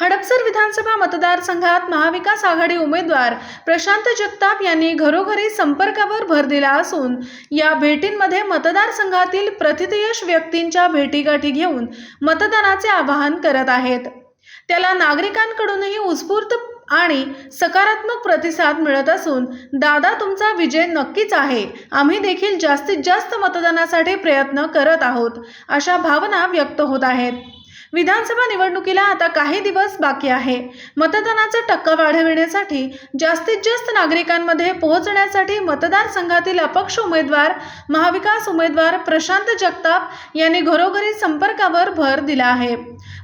हडपसर विधानसभा मतदारसंघात महाविकास आघाडी उमेदवार प्रशांत जगताप यांनी घरोघरी संपर्कावर भर दिला असून या भेटींमध्ये मतदारसंघातील प्रतिथयश व्यक्तींच्या भेटीगाठी घेऊन मतदानाचे आवाहन करत आहेत. त्याला नागरिकांकडूनही उत्स्फूर्त आणि सकारात्मक प्रतिसाद मिळत असून दादा तुमचा विजय नक्कीच आहे. आम्ही देखील जास्तीत जास्त मतदानासाठी प्रयत्न करत आहोत अशा भावना व्यक्त होत आहेत. विधानसभा निवडणुकीला आता काही दिवस बाकी आहे. मतदानाचा टक्का वाढविण्यासाठी जास्तीत जास्त नागरिकांमध्ये पोहोचण्यासाठी मतदारसंघातील अपक्ष उमेदवार महाविकास उमेदवार प्रशांत जगताप यांनी घरोघरी संपर्कावर भर दिला आहे.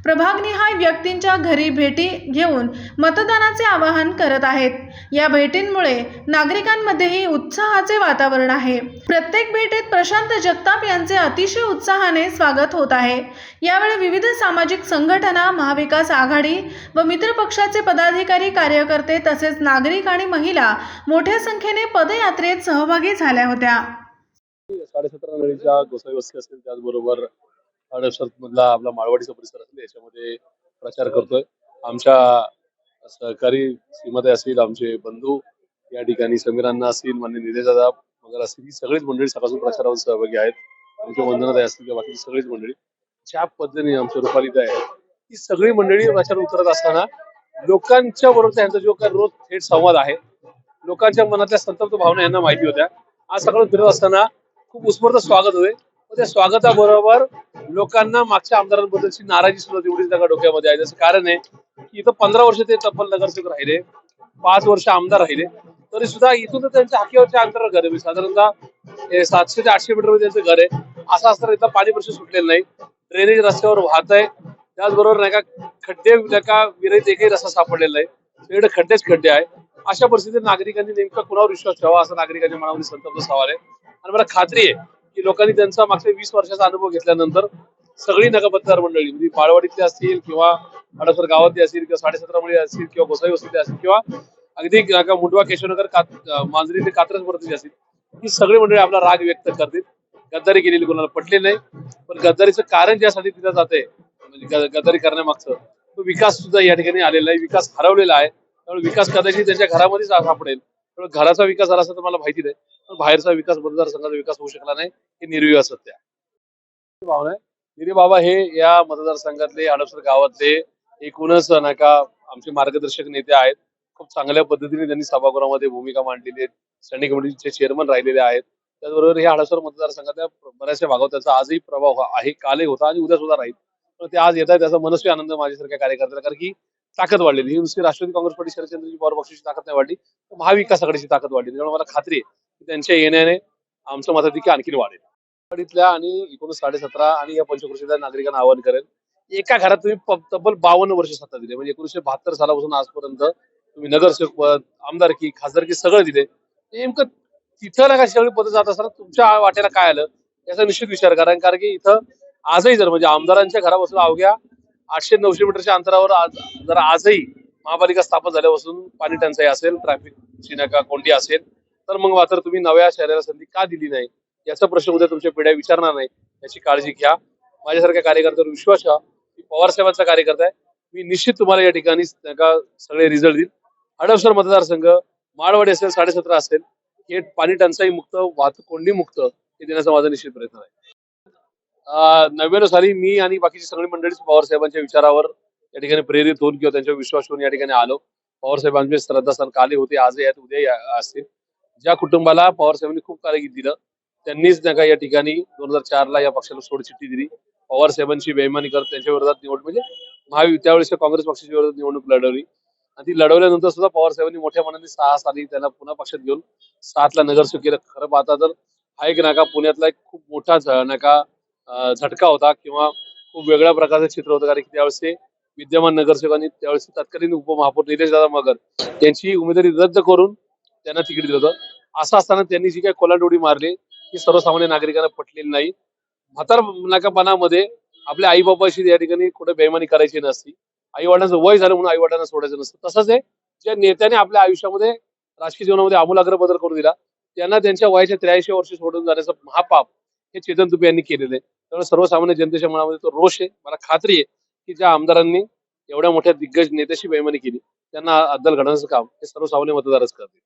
प्रभागनिहाय व्यक्तींच्या घरी भेटी घेऊन मतदानाचे आवाहन करत आहेत. या भेटींमुळे नागरिकांमध्येही उत्साहाचे वातावरण आहे. प्रत्येक भेटीत प्रशांत जगताप यांचे अतिशय उत्साहाने स्वागत होत आहे. यावेळी विविध सामाजिक संघटना महाविकास आघाडी व मित्र पक्षाचे पदाधिकारी कार्यकर्ते तसेच नागरिक आणि महिला मोठ्या संख्येने पदयात्रेत सहभागी झाल्या होत्या. साडेसतरा नळीच्या वस्ती असेल त्याचबरोबर मधला आपला माळवाडीचा परिसर असेल याच्यामध्ये प्रचार करतोय. आमच्या सहकारी सीमाताई असतील आमचे बंधू या ठिकाणी समीरांना असतील मान्य निलेशदादा मगर असतील ही सगळीच मंडळी सकाळपासून प्रचारावर सहभागी आहेत. आमच्या वंदनाताई असतील किंवा बाकीची सगळीच मंडळी ज्या पद्धतीने आमच्या रुपालीताई आहे ही सगळी मंडळी प्रचार उतरत असताना लोकांच्या बरोबर त्यांचा जो काही रोज थेट संवाद आहे लोकांच्या मनातल्या संतप्त भावना यांना माहिती होत्या. आज सकाळी फिरत असताना खूप उत्स्फूर्त स्वागत होते त्या स्वागताबरोबर लोकांना मागच्या आमदारांबद्दलची नाराजी सुद्धा तेवढीच त्या डोक्यामध्ये आहे. त्याचं कारण आहे इथं पंधरा वर्ष ते तब्बल नगरसेवक राहिले पाच वर्ष आमदार राहिले तरी सुद्धा इथून तर त्यांच्या हाकीवरच्या अंतरावर घर आहे. साधारणतः सातशे ते आठशे मीटर त्यांचं घर आहे. असं असताना इथं पाणी प्रश्न सुटलेलं नाही. ड्रेनेज रस्त्यावर वाहत आहे. त्याचबरोबर नाही का खड्डे नाही का विरहित एकही रस्ता सापडलेला नाही. सगळीकडे खड्डेच खड्डे आहे. अशा परिस्थितीत नागरिकांनी नेमका कुणावर विश्वास ठेवा असं नागरिकांच्या मनामध्ये संतप्त सवाल आहे. आणि मला खात्री आहे की लोकांनी त्यांचा मागच्या वीस वर्षाचा अनुभव घेतल्यानंतर सगळी नका मतदार मंडळी म्हणजे पाळवाडीतले असतील किंवा अडसर गावातली असतील किंवा साडेसतरा मुली असतील किंवा गोसाई वस्तीतले असतील किंवा अगदी मुंडवा केशवनगर कात मांजरी ते कात्रज वरती असतील ही सगळी मंडळी आपला राग व्यक्त करतील. गद्दारी केलेली कोणाला पटली नाही पण गद्दारीचं कारण ज्यासाठी तिथं जाते म्हणजे गद्दारी करण्यामागचं तो विकास सुद्धा या ठिकाणी आलेला आहे विकास हरवलेला आहे. त्यामुळे विकास कदाचित त्यांच्या घरामध्येच सापडेल. त्यामुळे घराचा विकास झाला असं तर मला माहिती नाही पण बाहेरचा विकास मतदारसंघाचा विकास होऊ शकला नाही हे निर्विवाद सत्य भावना आहे निरे बाबा हे या मतदारसंघातले हडपसर गावातले एकूणच नाही का आमचे मार्गदर्शक नेते आहेत. खूप चांगल्या पद्धतीने त्यांनी सभागृहामध्ये भूमिका मांडलेली आहे स्टँडिंग कमिटीचे चेअरमन राहिलेले आहेत. त्याचबरोबर हे हडपसर मतदारसंघातल्या बऱ्याचशा भागावर त्याचा आजही प्रभाव आहे. कालही होता आणि उद्या सुद्धा राहील. पण ते आज येत आहे त्याचा मनस्वी आनंद माझ्यासारख्या कार्यकर्त्याला कारण की ताकद वाढलेली ही नुसती राष्ट्रवादी काँग्रेस पार्टी शरदचंद्रजी पवार पक्षाची ताकद नाही वाढली तर महाविकास आघाडीची ताकद वाढली. त्यामुळे मला खात्री आहे की त्यांच्या येण्याने आमचं मताधिक्य आणखी वाढेल. वाडीतल्या आणि एकोणीस साडेसतरा आणि या पंचकृषीतल्या नागरिकांना आवाहन करेल एका घरात तुम्ही तब्बल बावन्न वर्ष सत्ता दिली. म्हणजे एकोणीसशे बहात्तर सालापासून आजपर्यंत तुम्ही नगरसेवक पद आमदारकी खासदारकी सगळं दिले. नेमकं तिथं ना सगळी पद जात असताना तुमच्या वाट्याला काय आलं याचा निश्चित विचार करा. कारण की इथं आजही जर म्हणजे आमदारांच्या घरापासून अवघ्या आठशे नऊशे मीटरच्या अंतरावर आज जर आजही महापालिका स्थापन झाल्यापासून पाणी टंचाई असेल ट्रॅफिक नका कोंडी असेल तर मग मात्र तुम्ही नव्या शहराला संधी का दिली नाही? याचा प्रश्न उद्या तुमच्या पिढ्या विचारणार नाही. याची काळजी घ्या. माझ्यासारख्या कार्यकर्त्यावर विश्वास ठेवा. मी पवार साहेबांचा कार्यकर्ता आहे. मी निश्चित तुम्हाला या ठिकाणी सगळे रिझल्ट देईल. हडपसर मतदारसंघ माळवाडी असेल साडेसतरा असेल हे पाणी टंचाई मुक्त वाहतूक कोंडी मुक्त हे देण्याचा माझा निश्चित प्रयत्न आहे. नव्याण्णव साली मी आणि बाकीची सगळी मंडळीच पवार साहेबांच्या विचारावर या ठिकाणी प्रेरित होऊन किंवा त्यांच्यावर विश्वास होऊन या ठिकाणी आलो. पवार साहेबांचे श्रद्धास्थान काले होते आजही आहेत उद्या असतील. ज्या कुटुंबाला पवार साहेबांनी खूप काळजी दिलं त्यांनीच नका या ठिकाणी दोन हजार चार ला या पक्षाला सोडचिठ्ठी दिली. पवार साहेबांची बेमानी करत त्यांच्या विरोधात निवडणूक म्हणजे महायु त्यावेळेस काँग्रेस पक्षाच्या विरोधात निवडणूक लढवली. आणि ती लढवल्यानंतर सुद्धा पवार साहेबांनी मोठ्या मनाने सहा साली त्यांना पुन्हा पक्षात घेऊन सातला नगरसेवक केलं खरं पाहता तर हा एक नाका पुण्यातला एक खूप मोठा नाका झटका होता किंवा खूप वेगळ्या प्रकारचं चित्र होतं. कारण की त्यावेळेस ते विद्यमान नगरसेवकांनी त्यावेळेस तत्कालीन उपमहापौर निलेश दादा मगर यांची उमेदवारी रद्द करून त्यांना तिकीट दिलं होतं. असं असताना त्यांनी जी काही कोलाडोडी मारली ही सर्वसामान्य नागरिकांना पटलेली नाही. म्हातार नाकापणामध्ये आपल्या आई बाबाशी या ठिकाणी कुठे बेमानी करायची नसती. आई वडिलांचं वय झालं म्हणून आई वडिलांना सोडायचं नसतं. तसंच आहे ज्या नेत्याने आपल्या आयुष्यामध्ये राजकीय जीवनामध्ये आमूलाग्र बदल करून दिला त्यांना त्यांच्या वयाच्या त्र्याऐंशी वर्ष सोडून जाण्याचं महापाप हे चेतन तुपे यांनी केलेलं आहे. त्यामुळे सर्वसामान्य जनतेच्या मनामध्ये तो रोष आहे. मला खात्री आहे की ज्या आमदारांनी एवढ्या मोठ्या दिग्गज नेत्याशी बेमानी केली त्यांना अद्दल घडवण्याचं काम हे सर्वसामान्य मतदारच करतील.